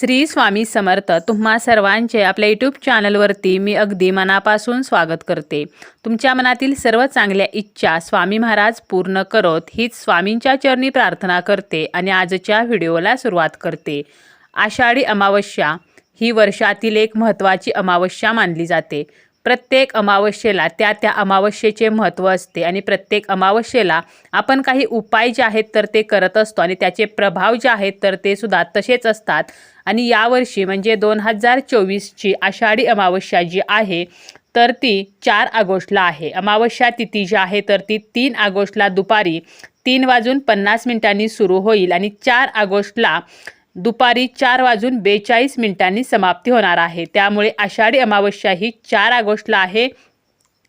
श्री स्वामी समर्थ तुम्हा सर्वांचे आपल्या यूट्यूब चॅनलवरती मी अगदी मनापासून स्वागत करते. तुमच्या मनातील सर्व चांगल्या इच्छा स्वामी महाराज पूर्ण करोत हीच स्वामींच्या चरणी प्रार्थना करते आणि आजच्या व्हिडिओला सुरुवात करते. आषाढी अमावस्या ही वर्षातील एक महत्त्वाची अमावस्या मानली जाते. प्रत्येक अमावस्येला त्या त्या अमावस्येचे महत्त्व असते आणि प्रत्येक अमावस्येला आपण काही उपाय जे आहेत तर ते करत असतो आणि त्याचे प्रभाव जे आहेत तर ते सुद्धा तसेच असतात. आणि यावर्षी म्हणजे दोन हजार चोवीसची आषाढी अमावस्या जी आहे तर ती चार ऑगस्टला आहे. अमावस्या तिथी जी आहे तर ती तीन ऑगस्टला दुपारी तीन वाजून पन्नास मिनिटांनी सुरू होईल आणि चार ऑगस्टला दुपारी चार वाजून बेचाळीस मिनिटांनी समाप्ती होणार आहे. त्यामुळे आषाढी अमावस्या ही चार ऑगस्टला आहे.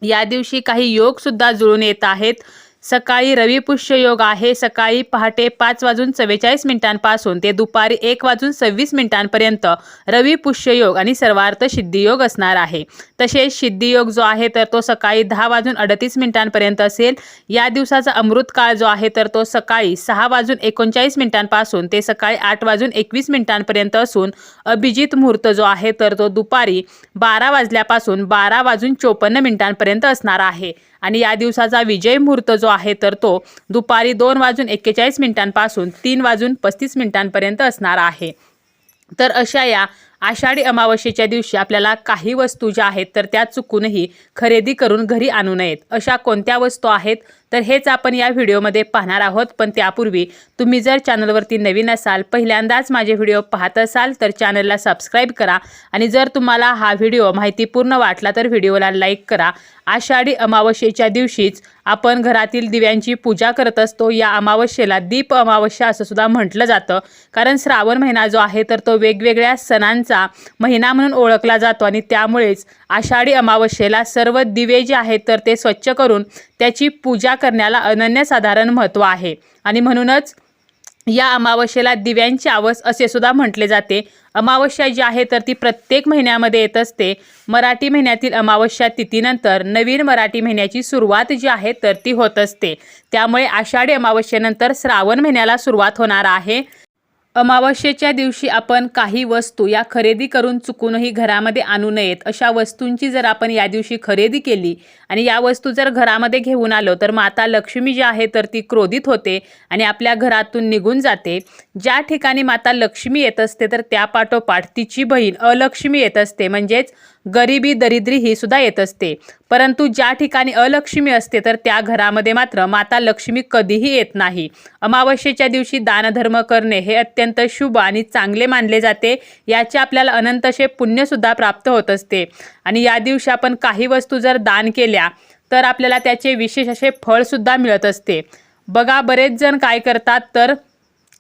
या दिवशी काही योगसुद्धा जुळून येत आहेत. सकाळी रविपुष्य योग आहे. सकाळी पहाटे पाच वाजून चव्वेचाळीस मिनिटांपासून ते दुपारी एक वाजून सव्वीस मिनिटांपर्यंत रविपुष्य योग आणि सर्वार्थ सिद्धियोग असणार आहे. तसेच सिद्धियोग जो आहे तर तो सकाळी दहा वाजून अडतीस मिनिटांपर्यंत असेल. या दिवसाचा अमृत काळ जो आहे तर तो सकाळी सहा वाजून एकोणचाळीस मिनिटांपासून ते सकाळी आठ वाजून एकवीस मिनिटांपर्यंत असून अभिजित मुहूर्त जो आहे तर तो दुपारी बारा वाजल्यापासून बारा वाजून चोपन्न मिनिटांपर्यंत असणार आहे. आणि या दिवसाचा विजय मुहूर्त जो आहे तर तो दुपारी दोन वाजून एक्केचाळीस मिनिटांपासून तीन वाजून पस्तीस मिनिटांपर्यंत असणार आहे. तर अशा या आषाढी अमावस्येच्या दिवशी आपल्याला काही वस्तू ज्या आहेत तर त्या चुकूनही खरेदी करून घरी आणू नयेत. अशा कोणत्या वस्तू आहेत? तर हेच आपण या व्हिडिओमध्ये पाहणार आहोत. पण त्यापूर्वी तुम्ही जर चॅनलवरती नवीन असाल पहिल्यांदाच माझे व्हिडिओ पाहत असाल तर चॅनलला सबस्क्राईब करा. आणि जर तुम्हाला हा व्हिडिओ माहितीपूर्ण वाटला तर व्हिडिओला लाईक करा. आषाढी अमावस्येच्या दिवशीच आपण घरातील दिव्यांची पूजा करत असतो. या अमावस्येला दीप अमावस्या असं सुद्धा म्हटलं जातं. कारण श्रावण महिना जो आहे तर तो वेगवेगळ्या सणांचा महिना म्हणून ओळखला जातो आणि त्यामुळेच आषाढी अमावस्येला सर्व दिवे जे आहेत तर ते स्वच्छ करून त्याची पूजा करण्याला अनन्यसाधारण महत्त्व आहे. आणि म्हणूनच या अमावस्येला दिव्यांची आवस असे सुद्धा म्हटले जाते. अमावस्या जी आहे तर ती प्रत्येक महिन्यामध्ये येत असते. मराठी महिन्यातील अमावस्या तिथीनंतर नवीन मराठी महिन्याची सुरुवात जी आहे तर ती होत असते. त्यामुळे आषाढी अमावस्येनंतर श्रावण महिन्याला सुरुवात होणार आहे. अमावस्येच्या दिवशी आपण काही वस्तू या खरेदी करून चुकूनही घरामध्ये आणू नयेत अशा वस्तूंची जर आपण या दिवशी खरेदी केली आणि या वस्तू जर घरामध्ये घेऊन आलो तर माता लक्ष्मी जी आहे तर ती क्रोधित होते आणि आपल्या घरातून निघून जाते. ज्या ठिकाणी माता लक्ष्मी येत असते तर त्यापाठोपाठ तिची बहीण अलक्ष्मी येत असते. म्हणजेच गरिबी दरिद्री ही सुद्धा येत असते. परंतु ज्या ठिकाणी अलक्ष्मी असते तर त्या घरामध्ये मात्र माता लक्ष्मी कधीही येत नाही. अमावस्येच्या दिवशी दानधर्म करणे हे अत्यंत शुभ आणि चांगले मानले जाते. याचे आपल्याला अनंतशे पुण्यसुद्धा प्राप्त होत असते. आणि या दिवशी आपण काही वस्तू जर दान केल्या तर आपल्याला त्याचे विशेष असे फळसुद्धा मिळत असते. बघा बरेच जण काय करतात तर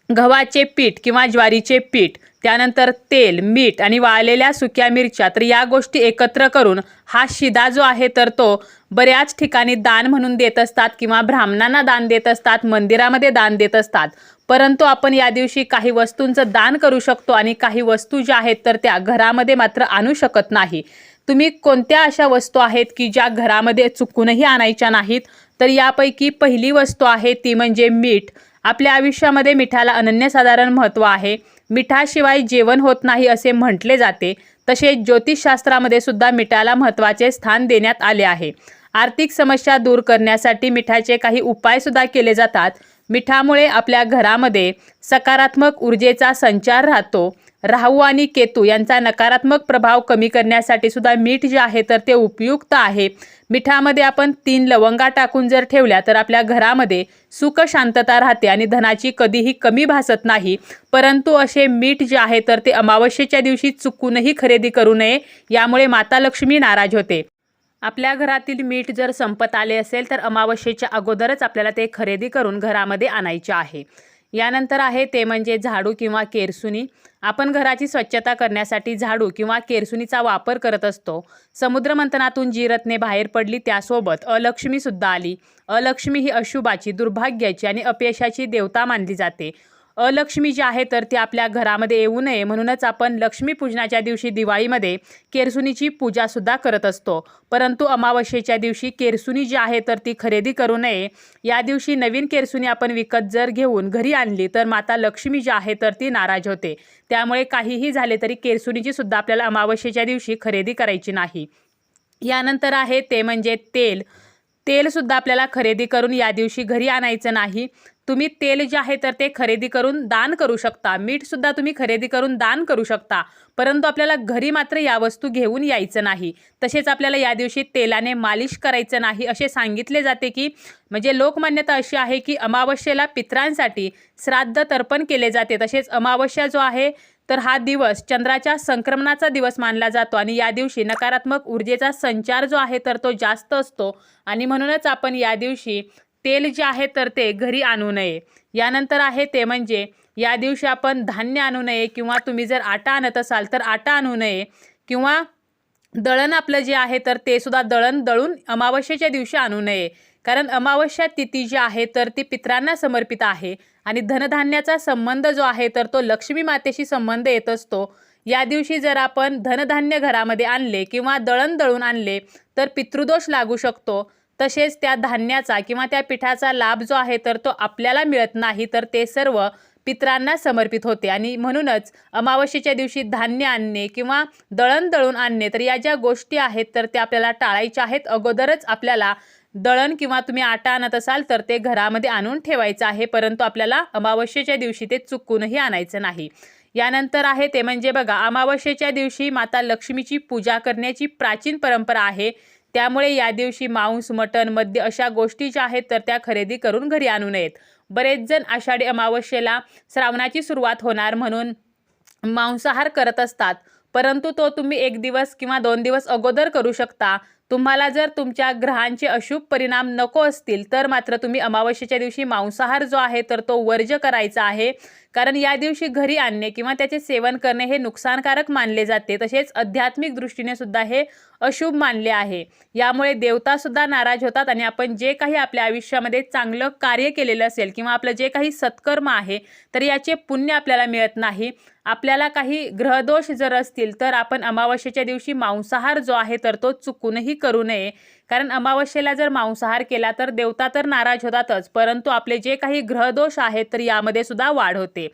गव्हाचे पीठ किंवा ज्वारीचे पीठ त्यानंतर तेल मीठ आणि वाळलेल्या सुक्या मिरच्या तर या गोष्टी एकत्र करून हा शिदा जो आहे तर तो बऱ्याच ठिकाणी दान म्हणून देत असतात किंवा ब्राह्मणांना दान देत असतात मंदिरामध्ये दान देत असतात. परंतु आपण या दिवशी काही वस्तूंचं दान करू शकतो आणि काही वस्तू ज्या आहेत तर त्या घरामध्ये मात्र आणू शकत नाही. तुम्ही कोणत्या अशा वस्तू आहेत की ज्या घरामध्ये चुकूनही आणायच्या नाहीत? तर यापैकी पहिली वस्तू आहे ती म्हणजे मीठ. आपल्या आयुष्यामध्ये मिठाला अनन्यसाधारण महत्त्व आहे. मिठाशिवाय जेवण होत नाही असे म्हटले जाते. तसेच ज्योतिषशास्त्रामध्ये सुद्धा मिठाला महत्त्वाचे स्थान देण्यात आले आहे. आर्थिक समस्या दूर करण्यासाठी मिठाचे काही उपायसुद्धा केले जातात. मिठामुळे आपल्या घरामध्ये सकारात्मक ऊर्जेचा संचार राहतो. राहू आणि केतू यांचा नकारात्मक प्रभाव कमी करण्यासाठी सुद्धा मीठ जे आहे तर ते उपयुक्त आहे. मिठामध्ये आपण तीन लवंगा टाकून जर ठेवल्या तर आपल्या घरामध्ये सुख शांतता राहते आणि धनाची कधीही कमी भासत नाही. परंतु असे मीठ जे आहे तर ते अमावस्येच्या दिवशी चुकूनही खरेदी करू नये यामुळे माता लक्ष्मी नाराज होते. आपल्या घरातील मीठ जर संपत आले असेल तर अमावस्येच्या अगोदरच आपल्याला ते खरेदी करून घरामध्ये आणायचे आहे. यानंतर आहे ते म्हणजे झाडू किंवा केरसुनी. आपण घराची स्वच्छता करण्यासाठी झाडू किंवा केरसुनीचा वापर करत असतो. समुद्रमंथनातून जी रत्ने बाहेर पडली त्यासोबत अलक्ष्मीसुद्धा आली. अलक्ष्मी ही अशुभाची दुर्भाग्याची आणि अपयशाची देवता मानली जाते. अलक्ष्मी जी आहे तर ती आपल्या घरामध्ये येऊ नये. म्हणूनच आपण लक्ष्मीपूजनाच्या दिवशी दिवाळीमध्ये केरसुनीची पूजासुद्धा करत असतो. परंतु अमावस्येच्या दिवशी केरसुनी जी आहे तर ती खरेदी करू नये. या दिवशी नवीन केरसुनी आपण विकत जर घेऊन घरी आणली तर माता लक्ष्मी जी आहे तर ती नाराज होते. त्यामुळे काहीही झाले तरी केरसुनीची सुद्धा आपल्याला अमावस्येच्या दिवशी खरेदी करायची नाही. यानंतर आहे ते म्हणजे तेल. तेलसुद्धा आपल्याला खरेदी करून या दिवशी घरी आणायचं नाही. तुम्ही तेल जे आहे तर ते खरेदी करून दान करू शकता. मीठसुद्धा तुम्ही खरेदी करून दान करू शकता. परंतु आपल्याला घरी मात्र या वस्तू घेऊन यायचं नाही. तसेच आपल्याला या दिवशी तेलाने मालिश करायचं नाही. असे सांगितले जाते की म्हणजे लोकमान्यता अशी आहे की अमावस्येला पित्रांसाठी श्राद्ध तर्पण केले जाते. तसेच अमावस्या जो आहे तर हा दिवस चंद्राच्या संक्रमणाचा दिवस मानला जातो. आणि या दिवशी नकारात्मक ऊर्जेचा संचार जो आहे तर तो जास्त असतो. आणि म्हणूनच आपण या दिवशी तेल जे आहे तर ते घरी आणू नये. यानंतर आहे ते म्हणजे या दिवशी आपण धान्य आणू नये किंवा तुम्ही जर आटा आणत असाल तर आटा आणू नये किंवा दळण आपलं जे आहे तर ते सुद्धा दळण दळून अमावस्येच्या दिवशी आणू नये. कारण अमावस्या तिथी जी आहे तर ती पित्रांना समर्पित आहे आणि धनधान्याचा संबंध जो आहे तर तो लक्ष्मी मातेशी संबंध येत असतो. या दिवशी जर आपण धनधान्य घरामध्ये आणले किंवा दळण दळून आणले तर पितृदोष लागू शकतो. तसेच त्या धान्याचा किंवा त्या पिठाचा लाभ जो आहे तर तो आपल्याला मिळत नाही तर ते सर्व पित्रांना समर्पित होते. आणि म्हणूनच अमावस्येच्या दिवशी धान्य आणणे किंवा दळण दळून आणणे तर या ज्या गोष्टी आहेत तर त्या आपल्याला टाळायच्या आहेत. अगोदरच आपल्याला दळण किंवा तुम्ही आटा आणत असाल तर ते घरामध्ये आणून ठेवायचं आहे परंतु आपल्याला अमावस्येच्या दिवशी ते चुकूनही आणायचं नाही. यानंतर आहे ते म्हणजे बघा अमावस्येच्या दिवशी माता लक्ष्मीची पूजा करण्याची प्राचीन परंपरा आहे. त्यामुळे या दिवशी मांस मटण मद्य अशा गोष्टी ज्या आहेत तर त्या खरेदी करून घरी आणू नयेत. बरेच जण आषाढी अमावस्येला श्रावणाची सुरुवात होणार म्हणून मांसाहार करत असतात. परंतु तो तुम्ही एक दिवस किंवा दोन दिवस अगोदर करू शकता. तुम्हाला जर तुमच्या ग्रहांचे अशुभ परिणाम नको असतील तर मात्र तुम्ही अमावस्येच्या दिवशी मांसाहार जो आहे तर तो वर्ज करायचा आहे. कारण या दिवशी घरी आणणे किंवा त्याचे सेवन करणे हे नुकसानकारक मानले जाते. तसेच आध्यात्मिक दृष्टीने सुद्धा हे अशुभ मानले आहे. यामुळे देवतासुद्धा नाराज होतात आणि आपण जे काही आपल्या आयुष्यामध्ये चांगलं कार्य केलेलं असेल किंवा आपलं जे काही सत्कर्म आहे तर याचे पुण्य आपल्याला मिळत नाही. आपल्याला काही ग्रहदोष जर असतील तर आपण अमावस्येच्या दिवशी मांसाहार जो आहे तर तो चुकूनही करू नये. कारण अमावस्येला जर मांसाहार केला तर देवता तर नाराज होतातच. परंतु आपले जे काही ग्रहदोष आहेत तर यामध्ये सुद्धा वाढ होते.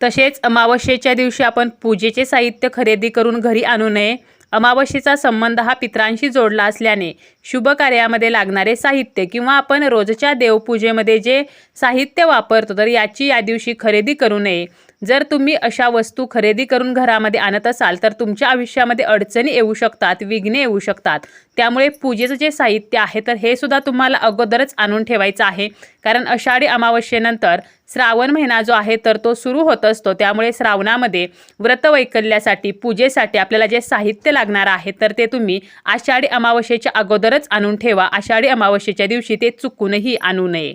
तसेच अमावस्येच्या दिवशी आपण पूजेचे साहित्य खरेदी करून घरी आणू नये. अमावस्येचा संबंध हा पित्रांशी जोडला असल्याने शुभ कार्यामध्ये लागणारे साहित्य किंवा आपण रोजच्या देवपूजेमध्ये जे साहित्य वापरतो तर याची या दिवशी खरेदी करू नये. जर तुम्ही अशा वस्तू खरेदी करून घरामध्ये आणत असाल तर तुमच्या आयुष्यामध्ये अडचणी येऊ शकतात विघ्ने येऊ शकतात. त्यामुळे पूजेचं जे साहित्य आहे तर हे सुद्धा तुम्हाला अगोदरच आणून ठेवायचं आहे. कारण आषाढी अमावस्येनंतर श्रावण महिना जो आहे तर तो सुरू होत असतो. त्यामुळे श्रावणामध्ये व्रतवैकल्यासाठी पूजेसाठी आपल्याला जे साहित्य लागणार आहे तर ते तुम्ही आषाढी अमावस्येच्या अगोदरच आणून ठेवा. आषाढी अमावस्येच्या दिवशी ते चुकूनही आणू नये.